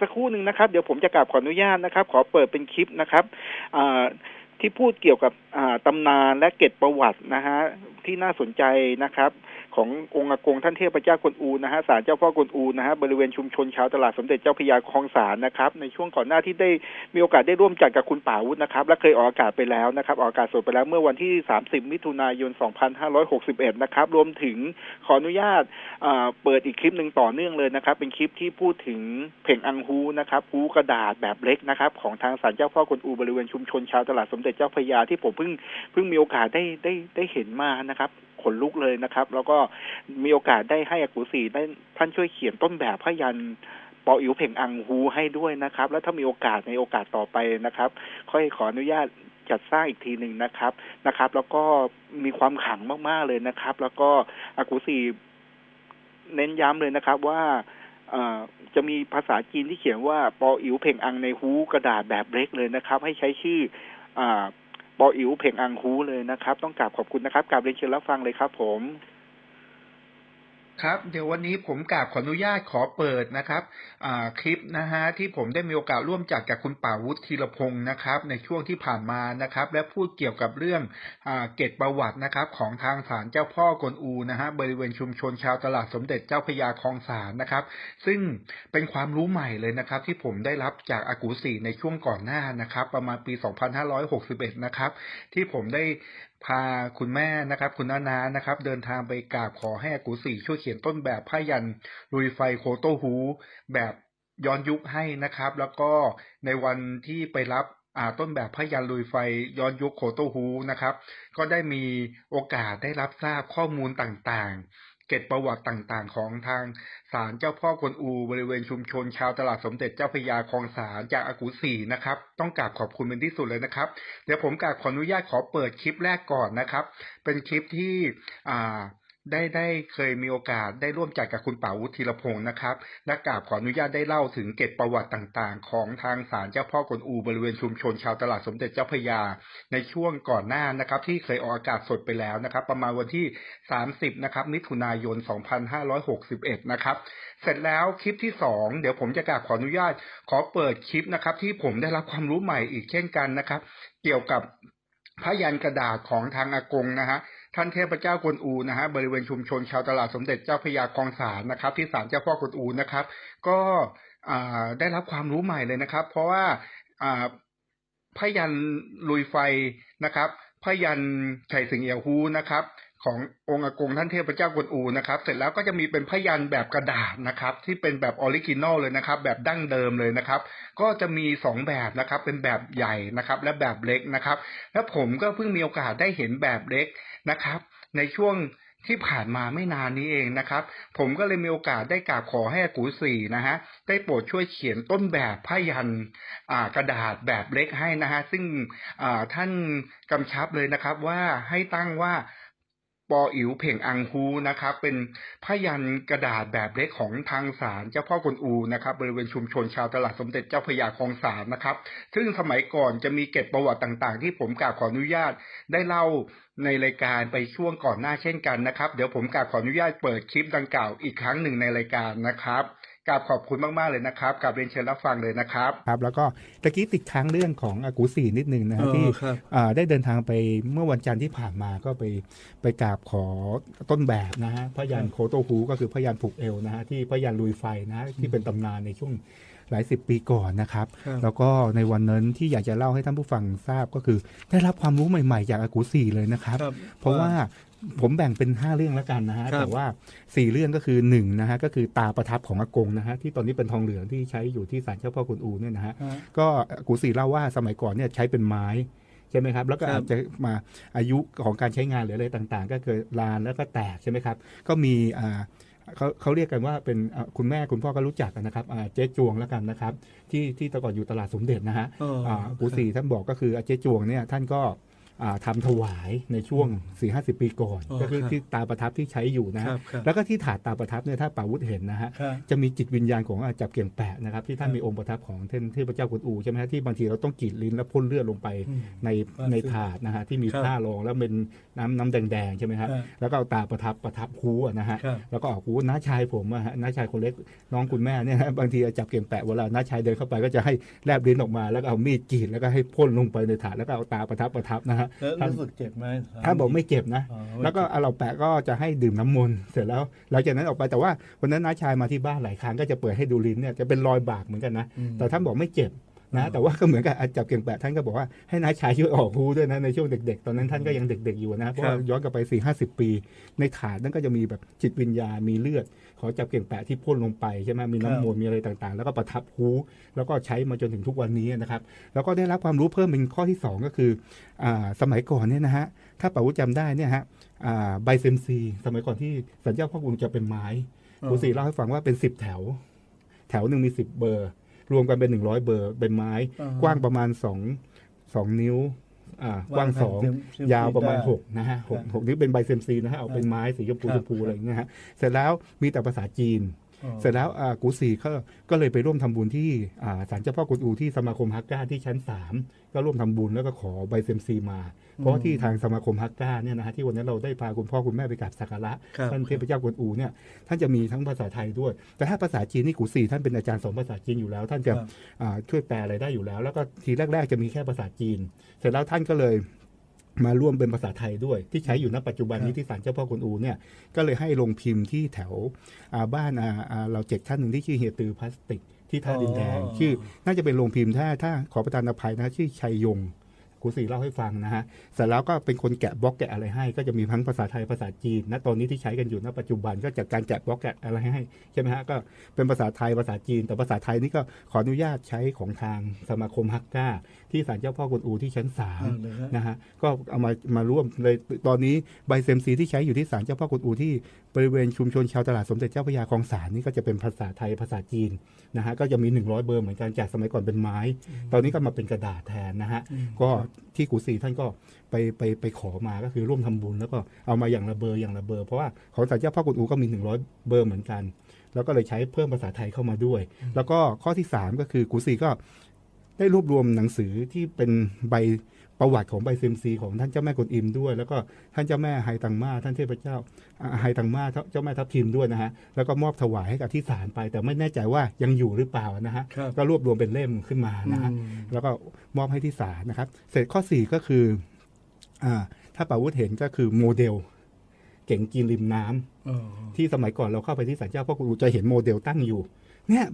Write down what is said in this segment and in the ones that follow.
สักครู่หนึ่งนะครับ เดี๋ยวผมจะกราบขออนุญาตนะครับ ขอเปิดเป็นคลิปนะครับอ่า ที่พูดเกี่ยวกับตำนานและเกร็ดประวัตินะฮะที่น่าสนใจนะครับ ขององค์อากงท่านเทพเจ้ากวนอูนะฮะศาลเจ้าพ่อกวนอูนะฮะบริเวณชุมชนชาวตลาดสมเด็จเจ้าพยาคลองสารนะครับ ในช่วงก่อนหน้าที่ได้มีโอกาสได้ร่วมจัดกับคุณป่าวุฒินะครับ และเคยออกอากาศไปแล้วนะครับ ออกอากาศสดไปแล้วเมื่อวันที่ 30 มิถุนายน 2561 นะครับ รวมถึงขออนุญาตเปิดอีกคลิปหนึ่งต่อเนื่องเลยนะครับ เป็นคลิปที่พูดถึงเพ่งอังฮูนะครับฮูกระดาษแบบเล็กนะครับ ของทางศาลเจ้าพ่อกวนอูบริเวณชุมชนชาวตลาดสมเด็จเจ้าพระยาที่ผมเพิ่งเพิ่งมีโอกาสได้ได้ได้เห็นมานะครับขนลุกเลยนะครับ แล้วก็มีโอกาสได้ให้อากูสีได้ท่านช่วยเขียนต้นแบบพยันปออิ๋วเพ่งอังฮูให้ด้วยนะครับ แล้วถ้ามีโอกาสในโอกาสต่อไปนะครับ ค่อยขออนุญาตจัดสร้างอีกทีหนึ่งนะครับนะครับ แล้วก็มีความขลังมากๆเลยนะครับ แล้วก็อากูสีเน้นย้ำเลยนะครับว่าจะมีภาษาจีนที่เขียนว่าปออิ๋วเพ่งอังในฮูกระดาษแบบเล็กเลยนะครับ ให้ใช้ชื่อ อ่าปออิ๋วเพ่งอังฮูเลยนะครับ ต้องกราบขอบคุณนะครับกราบเรียนเชิญรับฟังเลยครับผม ครับเดี๋ยววันนี้ผมกราบขออนุญาตขอเปิดนะครับคลิปนะฮะที่ผมได้มีโอกาสร่วมจัดกับคุณป่าวุฒิธีรพงศ์นะครับ ในช่วงที่ผ่านมานะครับ และพูดเกี่ยวกับเรื่องอเกตประวัตินะครับ ของทางศาลเจ้าพ่อกวนอูนะฮะบริเวณชุมชนชาวตลาดสมเด็จเจ้าพยาคลองสารนะครับ ซึ่งเป็นความรู้ใหม่เลยนะครับ ที่ผมได้รับจากอากูสีในช่วงก่อนหน้านะครับ ประมาณปี 2561 นะครับ ที่ผมได้ พาคุณแม่นะครับ คุณน้านานะครับ เดินทางไปกราบขอให้อากูสีช่วยเขียนต้นแบบผ้ายันลุยไฟโคโตฮูแบบย้อนยุคให้นะครับ แล้วก็ในวันที่ไปรับอ่าต้นแบบผ้ายันลุยไฟย้อนยุคโคโตฮูนะครับ ก็ได้มีโอกาสได้รับทราบข้อมูลต่างๆ เก็บประวัติต่างๆ ของทางศาลเจ้าพ่อกวนอูบริเวณชุมชนชาวตลาดสมเด็จเจ้าพยาคลองสารจากอากูสีนะครับ ต้องกราบขอบคุณเป็นที่สุดเลยนะครับ เดี๋ยวผมกราบขออนุญาตขอเปิดคลิปแรกก่อนนะครับ เป็นคลิปที่อ่า ได้ได้เคยมีโอกาสได้ร่วมจัดกับคุณป่าวุฒิธีรพงศ์นะครับ และกราบขออนุญาตได้เล่าถึงเกร็ดประวัติต่างๆ ของทางศาลเจ้าพ่อกวนอูบริเวณชุมชนชาวตลาดสมเด็จเจ้าพยา ในช่วงก่อนหน้านะครับ ที่เคยออกอากาศสดไปแล้วนะครับ ประมาณวันที่ 30 นะครับ มิถุนายน 2561 นะครับ เสร็จแล้วคลิปที่สองเดี๋ยวผมจะกราบขออนุญาตขอเปิดคลิปนะครับ ที่ผมได้รับความรู้ใหม่อีกเช่นกันนะครับ เกี่ยวกับพยันกระดาษของทางอากงนะฮะ ท่านเทพเจ้ากวนอูนะฮะบริเวณชุมชนชาวตลาดสมเด็จเจ้าพยาคลองสารนะครับ ที่ศาลเจ้าพ่อกวนอูนะครับ ก็ได้รับความรู้ใหม่เลยนะครับ เพราะว่าพยันลุยไฟนะครับพยันไฉสิงเอียวฮูนะครับ ขององค์อากงท่านเทพเจ้ากวนอูนะครับ เสร็จแล้วก็จะมีเป็นพยันแบบกระดาษนะครับ ที่เป็นแบบออริจินอลเลยนะครับ แบบดั้งเดิมเลยนะครับ ก็จะมีสองแบบนะครับ เป็นแบบใหญ่นะครับ และแบบเล็กนะครับ แล้วผมก็เพิ่งมีโอกาสได้เห็นแบบเล็กนะครับ ในช่วงที่ผ่านมาไม่นานนี้เองนะครับ ผมก็เลยมีโอกาสได้กราบขอให้กูสี่นะฮะได้โปรดช่วยเขียนต้นแบบผ้ายันกระดาษแบบเล็กให้นะฮะซึ่งท่านกำชับเลยนะครับว่าให้ตั้งว่า ปออิ๋วเพ่งอังฮูนะครับ เป็นพยันกระดาษแบบเล็กของทางศาลเจ้าพ่อกวนอูนะครับ บริเวณชุมชนชาวตลาดสมเด็จเจ้าพยาคลองสารนะครับ ซึ่งสมัยก่อนจะมีเก็บประวัติต่างๆ ที่ผมกราบขออนุญาตได้เล่าในรายการไปช่วงก่อนหน้าเช่นกันนะครับ เดี๋ยวผมกราบขออนุญาตเปิดคลิปดังกล่าวอีกครั้งหนึ่งในรายการนะครับ กราบขอบคุณมาก ๆ เลยนะครับกราบเรียนเชิญรับฟังเลยนะครับครับ แล้วก็ตะกี้ติดค้างเรื่องของอากูสีนิดนึงนะฮะที่ครับอ่าได้เดินทางไปเมื่อวันจันทร์ที่ผ่านมาก็ไปไปกราบขอต้นแบบนะฮะพยันโคโตฮูก็คือพยันผูกเอวนะฮะที่พยันลุยไฟนะฮะที่เป็นตำนานในช่วงหลายสิบปีก่อนนะครับครับ แล้วก็ในวันนั้นที่อยากจะเล่าให้ท่านผู้ฟังทราบก็คือ ได้รับความรู้ใหม่ ๆ จากอากูสีเลยนะครับครับเพราะว่า ผมแบ่งเป็น 5 เรื่องแล้วกันนะฮะ ครับแต่ว่า 4 เรื่องก็คือ1นะฮะก็คือตาประทับของอากงนะฮะที่ตอนนี้เป็นทองเหลืองที่ใช้อยู่ที่ศาลเจ้าพ่อกุนอูเนี่ยนะฮะ ฮะ ก็กูสีเล่าว่าสมัยก่อนเนี่ยใช้เป็นไม้ใช่ไหมครับ แล้วก็ครับอาจจะมาอายุของการใช้งานหรืออะไรต่างๆ ก็เกิดลานแล้วก็แตกใช่ไหมครับ ก็มีอ่าเขาเขาเรียกกันว่าเป็นอ่าคุณแม่คุณพ่อก็รู้จักกันนะครับอ่าเจ๊จวงแล้วกันนะครับ ที่ที่แตะก่อนอยู่ตลาดสมเด็จนะฮะอ๋ออ่ากูสีท่านบอกก็คืออาเจ๊จวงเนี่ยท่านก็ อ่าทำถวายในช่วง4ี่ห้าสิบปีก่อนอ๋อก็คือครับที่ตาประทับที่ใช้อยู่นะคฮะรับครับแล้วก็ที่ถาดตาประทับเนี่ยถ้าป่าวุธเห็นนะฮะครับจะมีจิตวิญญาณของอาจับเกียงแปะนะครับที่ท่านครับมีองค์ประทับของเทพเทพเจ้ากวนอูใช่ไหมฮะที่บางทีเราต้องกรีดลิ้นแล้วพ่นเลือดลงไปอืมในครับในถาดนะฮะที่มีครับผ้ารองแล้วเป็นน้ำน้ำแดงๆใช่ไหมฮะครับแล้วก็เอาตาประทับประทับคูอะนะฮะครับแล้วก็ออกคูน้าชายผมอะฮะน้าชายคนเล็กน้องคุณแม่เนี่ยนะบางทีจับเกียงแปะเวลาน้าชายเดินเข้าไปก็จะให้แลบลิ้นออกมา แล้วก็เอามีดกรีดแล้วก็ให้พ่นลงไปในถาดแล้วก็เอาตาประทับประทับนะฮะแล้วท่านรู้สึกเจ็บไหมท่านบอกไม่เจ็บนะอ๋อแล้วก็เอาเราแปะก็จะให้ดื่มน้ำมนต์เสร็จแล้วหลังจากนั้นออกไปแต่ว่าวันนั้นน้าชายมาที่บ้านหลายครั้งก็จะเปิดให้ดูลิ้นเนี่ยจะเป็นรอยบากเหมือนกันนะอืมแต่ท่านบอกไม่เจ็บอ๋นะอแต่ว่าก็เหมือนกับอาจับเก่งแปะท่านก็บอกว่าให้น้าชายช่วยออกฮูด้วยนะในช่วงเด็กๆ ตอนนั้นท่านก็ยังเด็กๆอยู่นะเพราะว่าย้อนกลับไปสี่ห้าสิบปี ในถาดนั้นก็จะมีแบบจิตวิญญาณมีเลือด ขอจับเก่งแปะที่พ่นลงไปใช่ไหมมีน้ำมนต์มีอะไรต่างๆ แล้วก็ประทับฮูแล้วก็ใช้มาจนถึงทุกวันนี้นะครับ แล้วก็ได้รับความรู้เพิ่มเป็นข้อที่สองก็คืออ่าสมัยก่อนเนี่ยนะฮะถ้าป่าวุฒิจำได้เนี่ยฮะอ่าใบเซมซีสมัยก่อนที่สัญญาพ่อคุณจะเป็นไม้อ๋อครูสีเล่าให้ฟังว่าเป็นสิบแถว แถวหนึ่งมีสิบเบอร์ รวมกันเป็นหนึ่งร้อยเบอร์เป็นไม้อ่าฮะกว้างประมาณสองสองนิ้วอ่า กว้างสองเซมเซมยาวประมาณได้หกนะฮะหกครับหกนิ้วเป็นใบเซมซีนะฮะเอาเป็นไม้สีชมพูครับชมพูอะไรอย่างเงี้ยฮะเสร็จแล้วมีแต่ภาษาจีนอ๋อ เสร็จแล้วอ่ากูสีก็ก็เลยไปร่วมทำบุญที่อ่าศาลเจ้าพ่อกวนอูที่สมาคมฮักก้าที่ชั้นสามก็ร่วมทำบุญแล้วก็ขอใบเซมซีมา เพราะว่าที่ทางสมาคมฮักก้าเนี่ยนะฮะที่วันนั้นเราได้พาคุณพ่อคุณแม่ไปกราบสักการะครับท่านเทพเจ้ากวนอูเนี่ยท่านจะมีทั้งภาษาไทยด้วย แต่ถ้าภาษาจีนนี่กูสีท่านเป็นอาจารย์สอนภาษาจีนอยู่แล้ว ท่านจะครับอ่าช่วยแปลอะไรได้อยู่แล้ว แล้วก็ทีแรก ๆ จะมีแค่ภาษาจีน เสร็จแล้วท่านก็เลย มาร่วมเป็นภาษาไทยด้วย ที่ใช้อยู่ณปัจจุบันนี้ที่ศาลเจ้าพ่อกวนอูเนี่ยก็เลยให้ลงพิมพ์ที่แถวอ่าบ้านอ่าอ่าเราเจ็กท่านหนึ่งที่ชื่อเฮียตือพลาสติก ที่ท่าดินแดงอ๋อชื่อ น่าจะเป็นโรงพิมพ์ถ้าถ้าขอประทานอภัยนะชื่อชัยยงครูสีเล่าให้ฟังนะฮะเสร็จแล้วก็เป็นคนแกะบล็อกแกะอะไรให้ ก็จะมีทั้งภาษาไทยภาษาจีนณตอนนี้ที่ใช้กันอยู่ณปัจจุบันก็จากการแกะบล็อกแกะอะไรให้ใช่ไหมฮะก็เป็นภาษาไทยภาษาจีน แต่ภาษาไทยนี่ก็ขออนุญาตใช้ของทางสมาคมฮักก้า ที่ศาลเจ้าพ่อกวนอูที่ชั้นสามอ่าเลยฮะนะฮะก็เอามามาร่วมเลยตอนนี้ใบเซมซีที่ใช้อยู่ที่ศาลเจ้าพ่อกวนอูที่บริเวณชุมชนชาวตลาดสมเด็จเจ้าพระยาคลองสานนี่ก็จะเป็นภาษาไทยภาษาจีนนะฮะก็จะมี 100 เบอร์เหมือนกันจากสมัยก่อนเป็นไม้ ตอนนี้ก็มาเป็นกระดาษแทนนะฮะอืมก็ที่กูสีท่านก็ไปไปไปขอมาก็คือร่วมทำบุญแล้วก็เอามาอย่างละเบอร์อย่างละเบอร์เพราะว่าของศาลเจ้าพ่อกวนอูก็มี 100 เบอร์เหมือนกัน แล้วก็เลยใช้เพิ่มภาษาไทยเข้ามาด้วย แล้วก็ข้อที่สามก็คือกูสีก็ ได้รวบรวมหนังสือที่เป็นใบประวัติของใบเซมซีของท่านเจ้าแม่กวนอิมด้วย แล้วก็ท่านเจ้าแม่ไฮตังมาท่านเทพเจ้าอ่าไฮตังมาเจ้าแม่ทับทิมด้วยนะฮะแล้วก็มอบถวายให้กับที่ศาลไป แต่ไม่แน่ใจว่ายังอยู่หรือเปล่านะฮะครับก็รวบรวมเป็นเล่มขึ้นมานะฮะอืมแล้วก็มอบให้ที่ศาลนะครับ เสร็จข้อสี่ก็คืออ่าถ้าป่าวุฒเห็นก็คือโมเดลเก่งจีนริมน้ำอ๋อที่สมัยก่อนเราเข้าไปที่ศาลเจ้าพ่อกูจะเห็นโมเดลตั้งอยู่ เนี่ย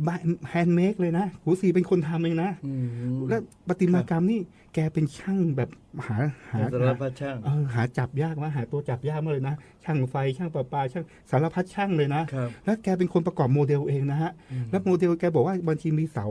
แฮนด์เมดเลยนะกูสีเป็นคนทำเองนะอืมแล้วประติมากรรมนี่แกเป็นช่างแบบ หาหาสารพัดช่างเออหาจับยากมากหาตัวจับยากมากเลยนะ ช่างไฟช่างประปาช่างสารพัดช่างเลยนะครับแล้วแกเป็นคนประกอบโมเดลเองนะฮะอืมแล้วโมเดลแกบอกว่าบางทีมีเสา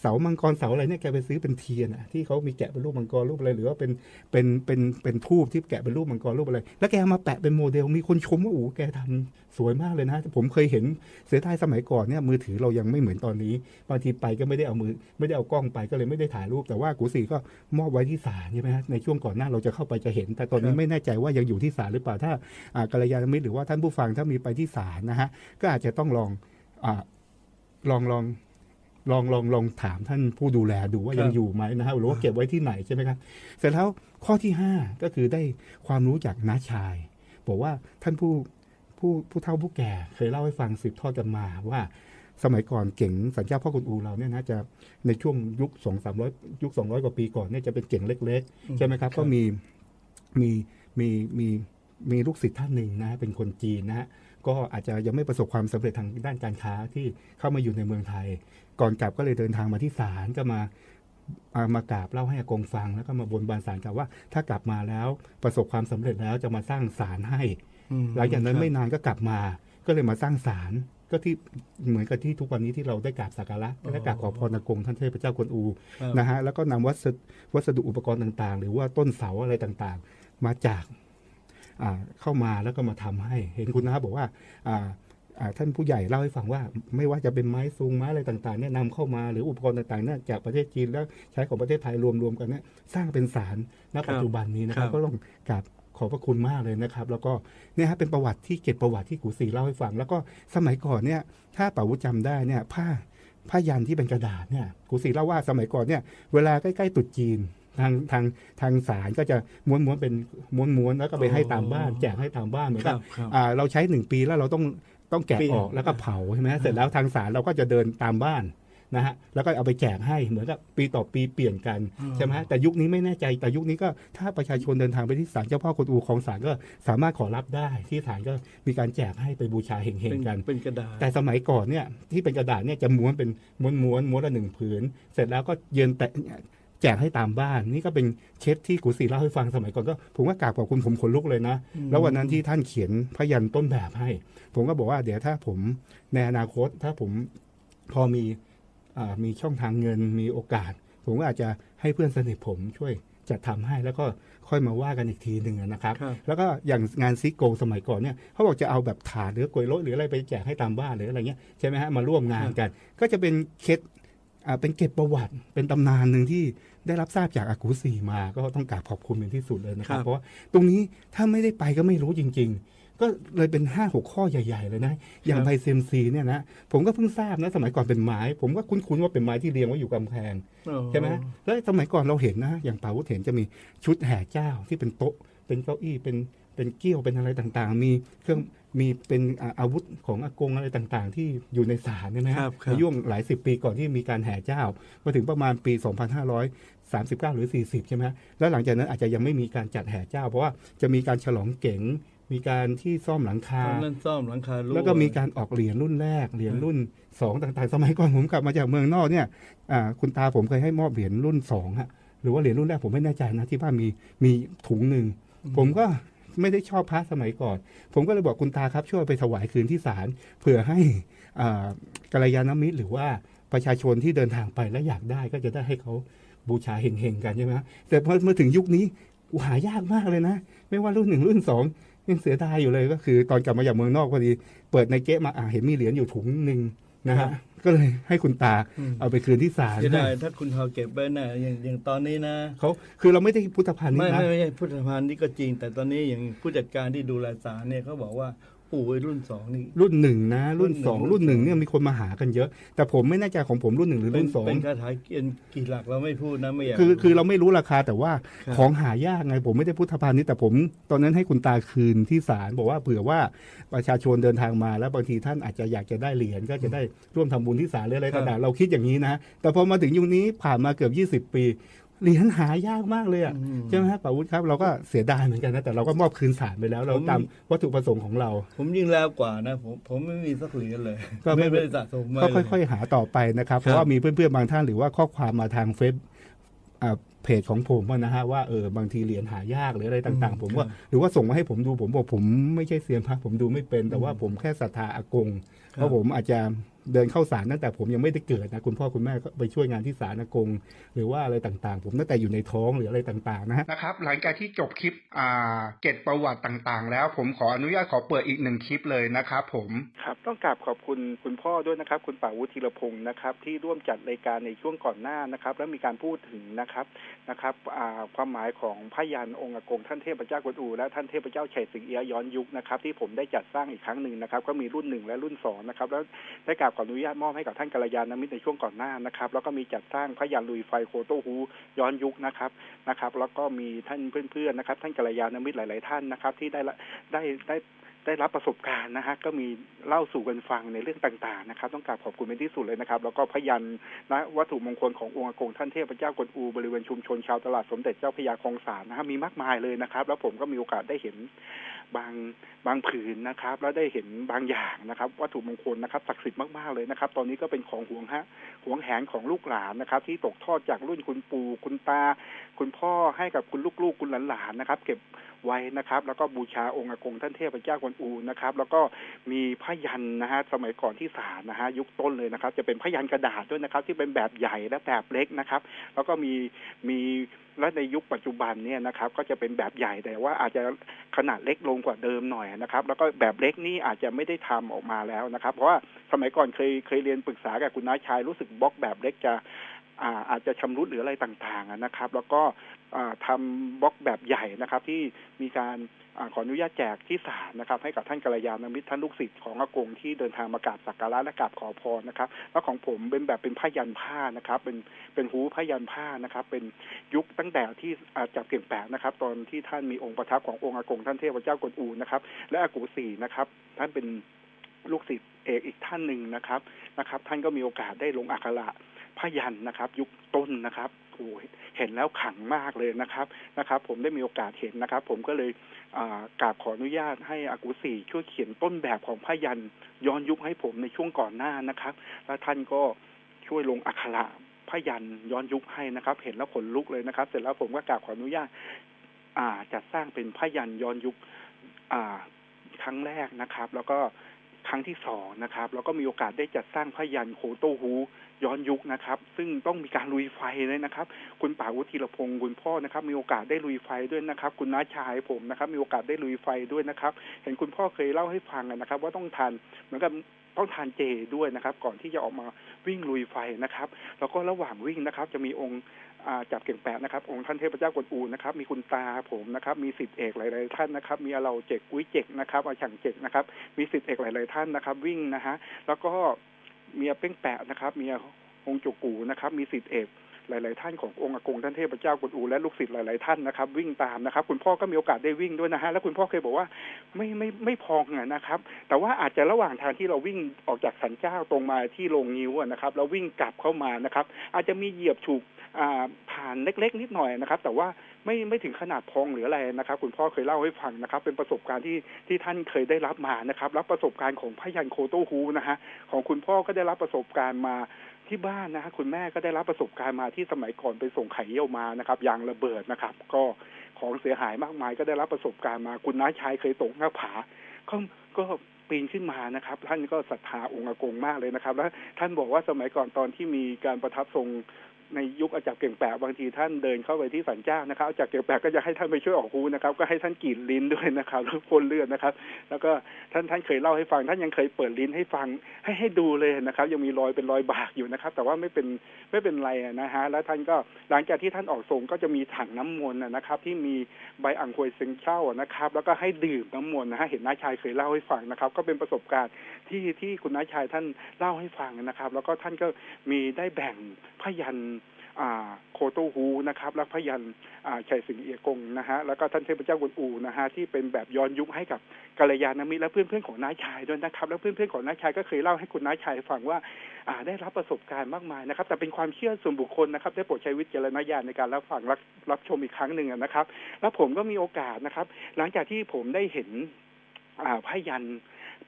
เสามังกรเสาอะไรเนี่ยแกไปซื้อเป็นเทียนอะที่เขามีแกะเป็นรูปมังกรรูปอะไรหรือว่าเป็นเป็นเป็นเป็นทูบที่แกะเป็นรูปมังกรรูปอะไร แล้วแกเอามาแปะเป็นโมเดลมีคนชมว่าโอ้โหแกทำสวยมากเลยนะ ผมเคยเห็นเสียดายสมัยก่อนเนี่ยมือถือเรายังไม่เหมือนตอนนี้บางทีไปก็ไม่ได้เอามือไม่ได้เอากล้องไปก็เลยไม่ได้ถ่ายรูปแต่ว่ากูสีก็มอบไว้ที่ศาลใช่ไหมฮะในช่วงก่อนหน้าเราจะเข้าไปจะเห็น แต่ตอนนี้ครับไม่แน่ใจว่ายังอยู่ที่ศาลหรือเปล่าถ้าอ่ากัลยาณมิตรหรือว่าท่านผู้ฟังถ้ามีไปที่ศาลนะฮะก็อาจจะต้องลองอ่าลองลองลองลองลองถามท่านผู้ดูแลดูว่าครับยังอยู่ไหมนะฮะหรือว่าเก็บไว้ที่ไหนใช่ไหมครับเสร็จแล้วข้อที่ห้าก็คือได้ความรู้จากน้าชาย บอกว่าท่านผู้ผู้ผู้เฒ่าผู้แก่เคยเล่าให้ฟังสืบทอดกันมาว่า สมัยก่อนเก่งสัญญาพ่อคุณอูเราเนี่ยนะจะในช่วงยุคสองสามร้อยยุคสองร้อยกว่าปีก่อนเนี่ยจะเป็นเก่งเล็กอืมๆใช่ไหมครับครับ ก็มีมีมีมีมีลูกศิษย์ท่านหนึ่งนะเป็นคนจีนนะฮะก็อาจจะยังไม่ประสบความสำเร็จทางด้านการค้าที่เข้ามาอยู่ในเมืองไทย ก่อนกลับก็เลยเดินทางมาที่ศาลก็มาอ่ามากราบเล่าให้อากงฟังแล้วก็มาบนบานศาลกับว่า ถ้ากลับมาแล้วประสบความสำเร็จแล้วจะมาสร้างศาลให้อืมหลังจากนั้นครับไม่นานก็กลับมาก็เลยมาสร้างศาล ก็ที่เหมือนกับที่ทุกวันนี้ที่เราได้กราบสักการะและกราบขอพรอากงท่านเทพเจ้ากวนอูครับนะฮะแล้วก็นำวัสดุวัสดุอุปกรณ์ต่างๆ หรือว่าต้นเสาอะไรต่างๆ มาจากอ่าเข้ามาแล้วก็มาทำให้ เห็นคุณนะครับบอกว่าอ่าอ่าท่านผู้ใหญ่เล่าให้ฟังว่า ไม่ว่าจะเป็นไม้ซูงไม้อะไรต่างๆเนี่ยนำเข้ามาหรืออุปกรณ์ต่างๆเนี่ยจากประเทศจีนแล้วใช้ของประเทศไทยรวมๆกันเนี่ยสร้างเป็นศาลณปัจจุบันนี้นะครับครับก็ต้องกราบ ขอบพระคุณมากเลยนะครับ แล้วก็เนี่ยฮะเป็นประวัติที่เก็บประวัติที่กูสีเล่าให้ฟัง แล้วก็สมัยก่อนเนี่ยถ้าป่าวุฒิจำได้เนี่ยผ้าผ้ายันที่เป็นกระดาษเนี่ยกูสีเล่าว่าสมัยก่อนเนี่ยเวลาใกล้ๆตรุษจีนทางทางทางศาลก็จะม้วนม้วนๆเป็นม้วนม้วนๆแล้วก็ไปให้ตามบ้านแจกให้ตามบ้านเหมือนคกัรับบครับอ่าเราใช้หนึ่งปีแล้วเราต้องต้องแกะเปลี่ยนออกแล้วก็เผาใช่ไหมเสร็จแล้วทางศาลเราก็จะเดินตามบ้าน นะฮะแล้วก็เอาไปแจกให้เหมือนกับปีต่อปีเปลี่ยนกันอืมใช่ไหมฮะแต่ยุคนี้ไม่แน่ใจแต่ยุคนี้ก็ถ้าประชาชนเดินทางไปที่ศาลเจ้าพ่อกวนอูของศาลก็สามารถขอรับได้ ที่ศาลก็มีการแจกให้ไปบูชาเฮเป็งนๆกัน เป็นกระดาษ แต่สมัยก่อนเนี่ยที่เป็นกระดาษเนี่ยจะม้วนเป็นม้วนม้วนม้วนละหนึ่งผืน เสร็จแล้วก็เยืนแต่แจกให้ตามบ้านนี่ก็เป็นเคสที่กุศิเล่าให้ฟังสมัยก่อนก็ผมก็กราบขอบคุณผมขนลุกเลยนะอืมแล้ววันนั้นที่ท่านเขียนพยันต้นแบบให้ ผมก็บอกว่าเดี๋ยวถ้าผมในอนาคตถ้าผมพอมีอ่า มีช่องทางเงินมีโอกาส ผมก็อาจจะให้เพื่อนสนิทผมช่วยจัดทำให้แล้วก็ค่อยมาว่ากันอีกทีหนึ่งนะครับครับ แล้วก็อย่างงานซิโกสมัยก่อนเนี่ยเขาบอกจะเอาแบบถาดหรือกลวยโลหรืออะไรไปแจกให้ตามบ้านหรืออะไรเงี้ยใช่ไหมฮะมาร่วมงานกัน ก็จะเป็นเคสอ่าเป็นเก็บประวัติเป็นตำนานหนึ่งที่ได้รับทราบจากอากูสีมาก็ต้องกราบขอบคุณเป็นที่สุดเลยนะครับครับ เพราะว่าตรงนี้ถ้าไม่ได้ไปก็ไม่รู้จริง ๆ ก็เลยเป็นห้าหกข้อใหญ่ๆ เลยนะ อย่างไพเซมซีเนี่ยนะ ผมก็เพิ่งทราบนะ สมัยก่อนเป็นไม้ ผมก็คุ้นๆว่าเป็นไม้ที่เรียงไว้อยู่กำแพงใช่ไหมแล้วสมัยก่อนเราเห็นนะ อย่างป่าวุฒเห็นจะมีชุดแห่เจ้าที่เป็นโต๊ะ เป็นเก้าอี้เป็นเป็นเกี้ยวเป็นอะไรต่างๆ มีเครื่องมีเป็นอ่าอาวุธของอากงอะไรต่างๆ ที่อยู่ในศาลใช่ไหมฮะครับครับในย่วงหลายสิบปีก่อนที่มีการแห่เจ้า มาถึงประมาณปี 2539 หรือ 40 ใช่ไหมฮะแล้วหลังจากนั้นอาจจะยังไม่มีการจัดแห่เจ้า เพราะว่าจะมีการฉลองเก๋ง มีการที่ซ่อมหลังคาตอนนั้นซ่อมหลังคารั่แล้วก็มีการออกเหรียญรุ่นแรกเหรียญรุ่นสองต่างๆ สมัยก่อนผมกลับมาจากเมืองนอกเนี่ยอ่าคุณตาผมเคยให้มอบเหรียญรุ่นสองฮะหรือว่าเหรียญรุ่นแรกผมไม่แน่ใจนะที่บ้านมีมีถุงหนึ่งผมก็ไม่ได้ชอบพระสมัยก่อน ผมก็เลยบอกคุณตาครับช่วยไปถวายคืนที่ศาลเผื่อให้อ่ากัลยาณมิตรหรือว่าประชาชนที่เดินทางไปแล้วอยากได้ก็จะได้ให้เขาบูชาเฮงๆกันใช่ไหมฮะแต่พอมาถึงยุคนี้หายากมากเลยนะ ไม่ว่ารุ่นหนึ่งรุ่นสอง ยังเสียดายอยู่เลยก็คือ ตอนกลับมาจากเมืองนอกพอดีเปิดในเก๊ะมาอ่าเห็นมีเหรียญอยู่ถุงหนึ่งนะฮะก็เลยให้คุณตาอืมเอาไปคืนที่ศาลจะได้ถ้าคุณทอเก็บไว้นะอย่างอย่างตอนนี้นะเขาคือเราไม่ได้พุทธภัณฑ์ไม่นี่นะไม่ไม่ใช่พุทธภัณฑ์นี่ก็จริง แต่ตอนนี้อย่างผู้จัดการที่ดูแลศาลเนี่ยเขาบอกว่า ปู่ไอ้รุ่นสองนี่ รุ่นหนึ่งนะ รุ่นรุ่นหนึ่งสองรุ่รุ่นนหนึ่งสองเนี่ยมีคนมาหากันเยอะ แต่ผมไม่แน่ใจของผมรุ่นหนึ่งหรือเป็นรุ่นสองเป็นคาถาเกียนกี่หลักเราไม่พูดนะไม่อยาก คือคือเราไม่รู้ราคาแต่ว่าครับ ของหายากไงผมไม่ได้พุทธภัณฑ์นี่แต่ผม ตอนนั้นให้คุณตาคืนที่ศาลบอกว่าเผื่อว่าประชาชนเดินทางมาแล้วบางทีท่านอาจจะอยากจะได้เหรียญก็จะได้ร่วมทำบุญที่ศาลหรืออะไรต่างๆเราคิดอย่างนี้นะแต่พอมาถึงยุคนี้ผ่านมาเกือบ 20 ปี เหรียญหายากมากเลยอะอืมใช่ไหมฮะป่าวุฒิครับ เราก็เสียดายเหมือนกันนะแต่เราก็มอบคืนศาลไปแล้ว เราผมตามวัตถุประสงค์ของเรา ผมยิ่งแล้วกว่านะผมผมไม่มีสักเหรียญเลย ก็ไม่ไม่ได้สะสมมาก็เลยค่อย ๆ หาต่อไปนะครับครับ เพราะว่ามีเพื่อนๆบางท่านหรือว่าข้อความมาทางเฟซอ่าเพจของผมอะนะฮะว่าเออบางทีเหรียญหายากหรืออะไรต่างอืมๆผมว่าครับหรือว่าส่งมาให้ผมดูผมบอกผมไม่ใช่เซียนพระผมดูไม่เป็น แต่ว่าผมแค่ศรัทธาอากงเพราะผมอาจจะ เดินเข้าศาลตั้งแต่ผมยังไม่ได้เกิดนะคุณพ่อคุณแม่ก็ไปช่วยงานที่ศาลอากง หรือว่าอะไรต่างๆ ผมตั้งแต่อยู่ในท้องหรืออะไรต่างๆนะฮะนะครับ หลังจากที่จบคลิปอ่าเก็บประวัติต่างๆ แล้วผมขออนุญาตขอเปิดอีกหนึ่งคลิปเลยนะครับผมครับต้องกราบขอบคุณคุณพ่อด้วยนะครับ คุณป่าวุฒิธีรพงศ์นะครับ ที่ร่วมจัดรายการในช่วงก่อนหน้านะครับ แล้วมีการพูดถึงนะครับนะครับอ่าความหมายของพระยันองค์อากงท่านเทพเจ้ากวนอูและท่านเทพเจ้าชัยสิงเอียะย้อนยุคนะครับ ที่ผมได้จัดสร้างอีกครั้งหนึ่งนะครับ ก็มีรุ่นหนึ่งและรุ่นสองนะครับ แล้วได้กราบขออนุญาตมอบให้กับท่านกัลยาณมิตรในช่วงก่อนหน้านะครับ แล้วก็มีจัดสร้างพระยันลุยไฟโคโตฮูย้อนยุคนะครับนะครับ แล้วก็มีท่านเพื่อนๆนะครับ ท่านกัลยาณมิตรหลาย ๆ ท่านนะครับ ที่ได้ได้ได้ได้รับประสบการณ์นะฮะก็มีเล่าสู่กันฟังในเรื่องต่างๆนะครับ ต้องกราบขอบคุณเป็นที่สุดเลยนะครับ แล้วก็พยันนะวัตถุมงคลขององค์อากงท่านเทพเจ้ากวนอูบริเวณชุมชนชาวตลาดสมเด็จเจ้าพยาคลองสานนะฮะมีมากมายเลยนะครับ แล้วผมก็มีโอกาสได้เห็น บางบางผืนนะครับ แล้วได้เห็นบางอย่างนะครับ วัตถุมงคลนะครับศักดิ์สิทธิ์มากๆเลยนะครับ ตอนนี้ก็เป็นของห่วงฮะห่วงแหนของลูกหลานนะครับ ที่ตกทอดจากรุ่นคุณปู่คุณตา คุณพ่อให้กับคุณลูกๆ คุณหลานๆนะครับ เก็บไว้นะครับ แล้วก็บูชาองค์อากงท่านเทพเจ้ากวนอูนะครับ แล้วก็มีพยันนะฮะสมัยก่อนที่ศาลนะฮะยุคต้นเลยนะครับ จะเป็นพยันกระดาษด้วยนะครับ ที่เป็นแบบใหญ่และแบบเล็กนะครับ แล้วก็มีมี และในยุคปัจจุบันเนี่ยนะครับก็จะเป็นแบบใหญ่แต่ว่าอาจจะขนาดเล็กลงกว่าเดิมหน่อยนะครับ แล้วก็แบบเล็กนี่อาจจะไม่ได้ทำออกมาแล้วนะครับ เพราะว่าสมัยก่อนเคยเคยเรียนปรึกษากับคุณน้าชายรู้สึกบล็อกแบบเล็กจะอาอาจจะชำรุดหรืออะไรต่างๆนะครับ แล้วก็ ทำบล็อกแบบใหญ่นะครับ ที่มีการอขออนุญาตแจกที่ศาลนะครับ ให้กับท่านกัลยาณมิตรท่านลูกศิษย์ของอากงที่เดินทางมากราบสักการะและกราบขอพรนะครับ แล้วของผมเป็นแบบเป็นผ้ายันผ้านะครับ เป็นเป็นหูผ้ายันผ้านะครับ เป็นยุคตั้งแต่ที่อาจากเปลี่ยนแปลงนะครับ ตอนที่ท่านมีองค์ประทับขององค์อากงท่านเทพเจ้ากวนอูนะครับ และอากูสีนะครับ ท่านเป็นลูกศิษย์เอกอีกท่านหนึ่งนะครับนะครับ ท่านก็มีโอกาสได้ลงอักขระผ้ายันนะครับ ยุคต้นนะครับ โอ้เห็นแล้วขังมากเลยนะครับนะครับ ผมได้มีโอกาสเห็นนะครับ ผมก็เลยกราบขออนุญาตให้อากูสีช่วยเขียนต้นแบบของผ้ายันย้อนยุคให้ผมในช่วงก่อนหน้านะครับ แล้วท่านก็ช่วยลงอักขระผ้ายันย้อนยุคให้นะครับ เห็นแล้วขนลุกเลยนะครับ เสร็จแล้วผมก็กราบขออนุญาตอ่าจัดสร้างเป็นผ้ายันย้อนยุคอ่าครั้งแรกนะครับ แล้วก็ ครั้งที่สองนะครับแล้วก็มีโอกาสได้จัดสร้างผ้ายันโคโตฮูย้อนยุคนะครับ ซึ่งต้องมีการลุยไฟเลยนะครับ คุณป่าวุฒิรพงศ์คุณพ่อนะครับ มีโอกาสได้ลุยไฟด้วยนะครับ คุณน้าชายผมนะครับ มีโอกาสได้ลุยไฟด้วยนะครับ เห็นคุณพ่อเคยเล่าให้ฟังนะครับ ว่าต้องทานเหมือนกับต้องทานเจด้วยนะครับ ก่อนที่จะออกมาวิ่งลุยไฟนะครับ แล้วก็ระหว่างวิ่งนะครับ จะมีองค์าจับเก่งแปดนะครับ องค์ท่านเทพเจ้ากวนอูนะครับ มีคุณตาผมนะครับ มีสิทธิเอกหลาย ๆ ท่านนะครับ มีอาเราเจกกุ้ยเจกนะครับอาฉ่างเจกนะครับ มีสิทธิเอกหลาย ๆ ท่านนะครับ วิ่งนะฮะ แล้วก็มีเป้งแปะนะครับ มีองค์จุกูนะครับ มีสิทธิเอกหลาย ๆ ท่านขององค์อากงท่านเทพเจ้ากวนอูและลูกศิษย์หลาย ๆ ท่านนะครับ วิ่งตามนะครับ คุณพ่อก็มีโอกาสได้วิ่งด้วยนะฮะแล้วคุณพ่อเคยบอกว่าไม่ไม่ไม่พองอะนะครับ แต่ว่าอาจจะระหว่างทางที่เราวิ่งออกจากสันเจ้าตรงมาที่โรงนิ้วนะครับแล้ววิ่งกลับเข้ามานะครับ อาจจะมีเหยียบถูก ผ่านเล็ก ๆ นิดหน่อยนะครับ แต่ว่าไม่ไม่ถึงขนาดพองหรืออะไรนะครับ คุณพ่อเคยเล่าให้ฟังนะครับ เป็นประสบการณ์ที่ที่ท่านเคยได้รับมานะครับรับประสบการณ์ของพยันโคโตฮูนะฮะของคุณพ่อก็ได้รับประสบการณ์มาที่บ้านนะฮะคุณแม่ก็ได้รับประสบการณ์มาที่สมัยก่อนไปส่งไข่เยี่ยวมานะครับยางระเบิดนะครับ ก็ของเสียหายมากมายก็ได้รับประสบการณ์มาคุณน้าชายเคยตกหน้าผาก็ก็ปีนขึ้นมานะครับ ท่านก็ศรัทธาองค์อากงมากเลยนะครับ แล้วท่านบอกว่าสมัยก่อนตอนที่มีการประทับทรง ในยุคอาจารย์เก่งแปะบางทีท่านเดินเข้าไปที่สันเจ้านะครับอาจารย์เก่งแปะก็จะให้ท่านไปช่วยออกหูนะครับ ก็ให้ท่านกรีดลิ้นด้วยนะครับแล้วพ่นเลือดนะครับ แล้วก็ท่านท่านเคยเล่าให้ฟัง ท่านยังเคยเปิดลิ้นให้ฟังให้ให้ดูเลยนะครับ ยังมีรอยเป็นรอยบากอยู่นะครับ แต่ว่าไม่เป็นไม่เป็นไรอะนะฮะแล้วท่านก็หลังจากที่ท่านออกทรงก็จะมีถังน้ำมนต์อนะครับ ที่มีใบอ่างควยเซิงเช่านะครับ แล้วก็ให้ดื่มน้ำมนต์นะฮะเห็นน้าชายเคยเล่าให้ฟังนะครับ ก็เป็นประสบการณ์ที่ที่คุณน้าชายท่านเล่าให้ฟังนะครับ แล้วก็ท่านก็มีได้แบ่งพยัน โคโตฮูนะครับและพยันชัยสิงห์เอียกงนะฮะแล้วก็ท่านเทพเจ้ากวนอูนะฮะที่เป็นแบบย้อนยุคให้กับกัลยาณมิตรและเพื่อนๆของน้าชายด้วยนะครับ แล้วเพื่อนๆของน้าชายก็เคยเล่าให้คุณน้าชายฟังว่าได้รับประสบการณ์มากมายนะครับ แต่เป็นความเชื่อส่วนบุคคลนะครับ ได้โปรดใช้วิจารณญาณในการรับฟังรับรับชมอีกครั้งหนึ่งนะครับ แล้วผมก็มีโอกาสนะครับ หลังจากที่ผมได้เห็นพยัน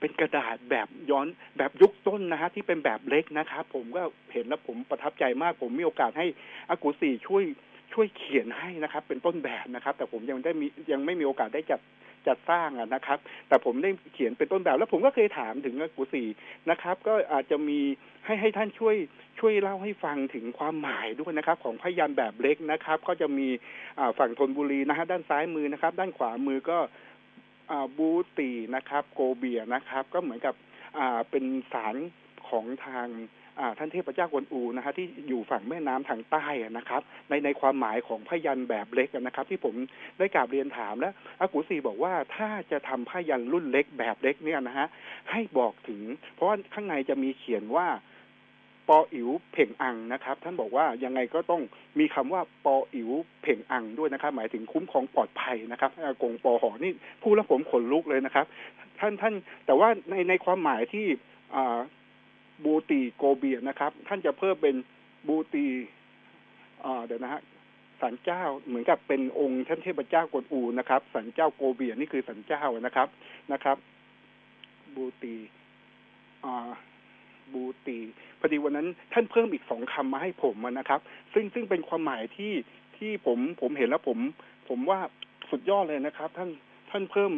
เป็นกระดาษแบบย้อนแบบยุคต้นนะฮะที่เป็นแบบเล็กนะครับผมก็เห็นแล้วผมประทับใจมาก ผมมีโอกาสให้อากูสี่ช่วยช่วยเขียนให้นะครับ เป็นต้นแบบนะครับ แต่ผมยังได้มียังไม่มีโอกาสได้จัดจัดสร้างนะครับ แต่ผมได้เขียนเป็นต้นแบบ แล้วผมก็เคยถามถึงอากูสีนะครับ ก็อาจจะมีให้ให้ท่านช่วยช่วยเล่าให้ฟังถึงความหมายด้วยนะครับ ของพยันแบบเล็กนะครับ ก็จะมีฝั่งธนบุรีนะฮะด้านซ้ายมือนะครับ ด้านขวามือก็ บูตีนะครับ โกเบียนะครับ ก็เหมือนกับเป็นสารของทางท่านเทพเจ้ากวนอูนะฮะที่อยู่ฝั่งแม่น้ำทางใต้นะครับ ในในความหมายของพยันแบบเล็กนะครับ ที่ผมได้กราบเรียนถามแล้วอากูสีบอกว่าถ้าจะทำพยันรุ่นเล็กแบบเล็กเนี่ยนะฮะให้บอกถึง เพราะว่าข้างในจะมีเขียนว่า ปออิ๋วเพ่งอังนะครับ ท่านบอกว่ายังไงก็ต้องมีคำว่าปออิ๋วเพ่งอังด้วยนะครับ หมายถึงคุ้มครองปลอดภัยนะครับอากงปอหอนี่พูดแล้วผมขนลุกเลยนะครับ ท่านท่านแต่ว่าในในความหมายที่บูตีโกเบียนะครับ ท่านจะเพิ่มเป็นบูตีเดี๋ยวนะฮะสันเจ้าเหมือนกับเป็นองค์ท่านเทพเจ้ากวนอูนะครับสันเจ้าโกเบียนี่คือสันเจ้านะครับนะครับ บูตีบูตี พอดีวันนั้นท่านเพิ่มอีกสองคำมาให้ผมนะครับ ซึ่งซึ่งเป็นความหมายที่ที่ผมผมเห็นแล้วผม ผมว่าสุดยอดเลยนะครับ ท่านท่านเพิ่ม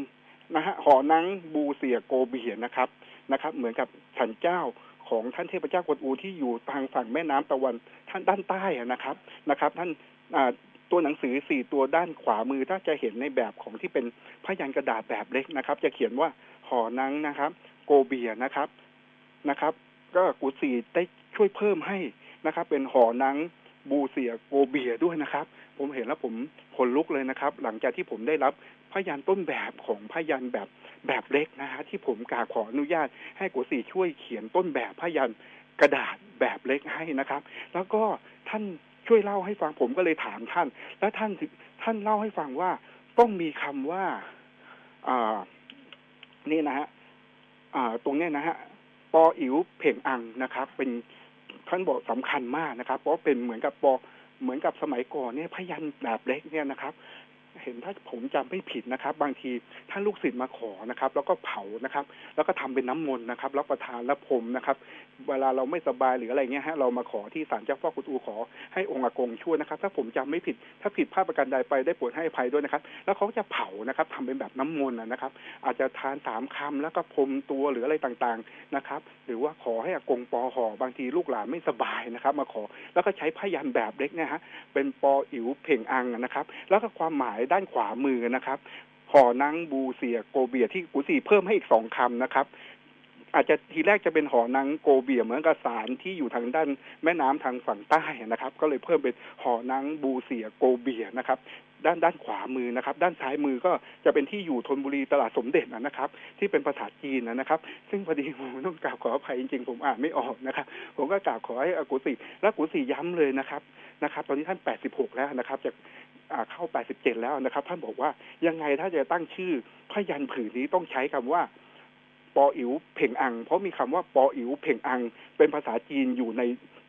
นะฮะหอนังบูเสียโกเบียนะครับนะครับ เหมือนกับสันเจ้าของท่านเทพเจ้ากวนอูที่อยู่ทางฝั่งแม่น้ำตะวันท่านด้านใต้นะครับนะครับ ท่านอ่าตัวหนังสือสี่ตัวด้านขวามือถ้าจะเห็นในแบบของที่เป็นพยัญชนะกระดาษแบบเล็กนะครับ จะเขียนว่าหอนังนะครับ โกเบียนะครับนะครับ ก็กุศลีได้ช่วยเพิ่มให้นะครับ เป็นหอนังบูเสียโกเบียด้วยนะครับ ผมเห็นแล้วผมขนลุกเลยนะครับ หลังจากที่ผมได้รับพยัญต้นแบบของพยัญแบบแบบเล็กนะฮะที่ผมกราบขออนุญาต ให้กุศลีช่วยเขียนต้นแบบพยัญกระดาษแบบเล็กให้นะครับ แล้วก็ท่านช่วยเล่าให้ฟังผมก็เลยถามท่าน แล้วท่านท่านเล่าให้ฟังว่าต้องมีคำว่าอ่านี่นะฮะอ่าตรงเนี้ยนะฮะ ปออิ๋วเพ่งอังนะครับ เป็นท่านบอกสำคัญมากนะครับ เพราะเป็นเหมือนกับปอเหมือนกับสมัยก่อนเนี่ยพยันแบบเล็กเนี่ยนะครับ เห็นถ้าผมจำไม่ผิดนะครับ บางทีท่านลูกศิษย์มาขอนะครับ แล้วก็เผานะครับ แล้วก็ทำเป็นน้ำมนต์นะครับรับประทานและพรมนะครับ เวลาเราไม่สบายหรืออะไรเงี้ยฮะเรามาขอที่ศาลเจ้าพ่อกุฎอูขอให้องค์อากงช่วยนะครับ ถ้าผมจำไม่ผิด ถ้าผิดพลาดประการใดไปได้โปรดให้อภัยด้วยนะครับ แล้วเขาจะเผานะครับทำเป็นแบบน้ำมนต์นะครับ อาจจะทานสามคำแล้วก็พรมตัวหรืออะไรต่างๆนะครับ หรือว่าขอให้อากงปอห่อบางทีลูกหลานไม่สบายนะครับ มาขอแล้วก็ใช้พยันแบบเล็กเนี่ยฮะเป็นปออิ๋วเพ่งอังนะครับ แล้วก็ความหมายด้านขวามือนะครับหอนังบูเสียโกเบียที่กุสีเพิ่มให้อีกสองคำนะครับ อาจจะทีแรกจะเป็นหอนังโกเบียเหมือนกับสารที่อยู่ทางด้านแม่น้ำทางฝั่งใต้นะครับ ก็เลยเพิ่มเป็นหอนังบูเสียโกเบียนะครับด้านด้านขวามือนะครับ ด้านซ้ายมือก็จะเป็นที่อยู่ธนบุรีตลาดสมเด็จนะครับ ที่เป็นภาษาจีนนะครับ ซึ่งพอดีผมต้องกราบขออภัยจริงๆผมอ่านไม่ออกนะครับ ผมก็กราบขอให้อากุสิและกุสิย้ำเลยนะครับนะครับ ตอนนี้ท่าน 86 แล้วนะครับจะอ่า เข้า 87 แล้วนะครับ ท่านบอกว่ายังไงถ้าจะตั้งชื่อพยันผืนนี้ต้องใช้คำว่า ปออิ๋วเพ่งอัง เพราะมีคำว่าปออิ๋วเพ่งอัง เป็นภาษาจีนอยู่ใน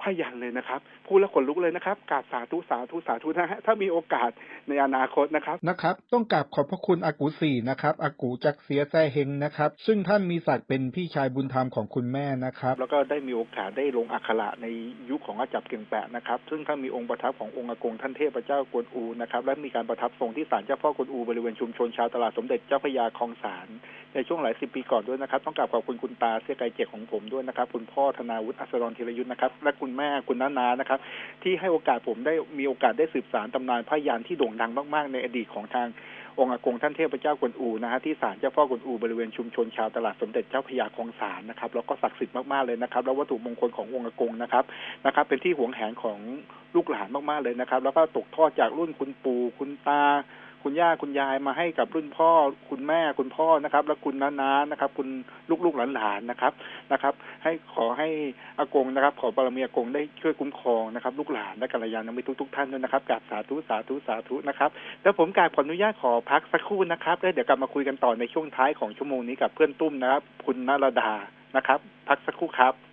พยันเลยนะครับพูดแล้วขนลุกเลยนะครับกราบสาธุสาธุสาธุนะฮะถ้ามีโอกาสในอนาคตนะครับนะครับ ต้องกราบขอบพระคุณอากูสี่นะครับอากูจักเสียแซ่เฮงนะครับ ซึ่งท่านมีศักดิ์เป็นพี่ชายบุญธรรมของคุณแม่นะครับ แล้วก็ได้มีโอกาสได้ลงอักขระในยุคของอาจับเก่งแปะนะครับ ซึ่งท่านมีองค์ประทับขององค์อากงท่านเทพเจ้ากวนอูนะครับและมีการประทับทรงที่ศาลเจ้าพ่อกวนอูบริเวณชุมชนชาวตลาดสมเด็จเจ้าพระยาคลองสาร ในช่วงหลายสิบปีก่อนด้วยนะครับ ต้องกราบขอบคุณคุณตาเสียไกรเจกของผมด้วยนะครับ คุณพ่อธนาวุฒิอัศรธีรยุทธนะครับ และคุณแม่คุณน้านานะครับ ที่ให้โอกาสผมได้มีโอกาสได้สืบสานตำนานพระยานที่โด่งดังมากๆ ในอดีตของทางองค์อากงท่านเทพเจ้ากวนอูนะฮะที่ศาลเจ้าพ่อกวนอูบริเวณชุมชนชาวตลาดสมเด็จเจ้าพยาคลองสารนะครับแล้วก็ศักดิ์สิทธิ์มากๆเลยนะครับ แล้ววัตถุมงคลขององค์อากงนะครับนะครับ เป็นที่หวงแหนของลูกหลานมากๆเลยนะครับ แล้วก็ตกทอดจากรุ่นคุณปู่คุณตา คุณย่าคุณยายมาให้กับรุ่นพ่อ คุณแม่คุณพ่อนะครับ และคุณน้านานะครับ คุณลูกๆหลานๆนะครับนะครับ ให้ขอให้อากงนะครับ ขอบารมีอากงได้ช่วยคุ้มครองนะครับลูกหลานและกัลยาณมิตรทุกๆท่านด้วยนะครับกราบสาธุสาธุสาธุนะครับแล้วผมกราบขออนุญาตขอพักสักครู่นะครับแล้วเดี๋ยวกลับมาคุยกันต่อในช่วงท้ายของชั่วโมงนี้กับเพื่อนตุ้มนะครับ คุณนรดานะครับ พักสักครู่ครับ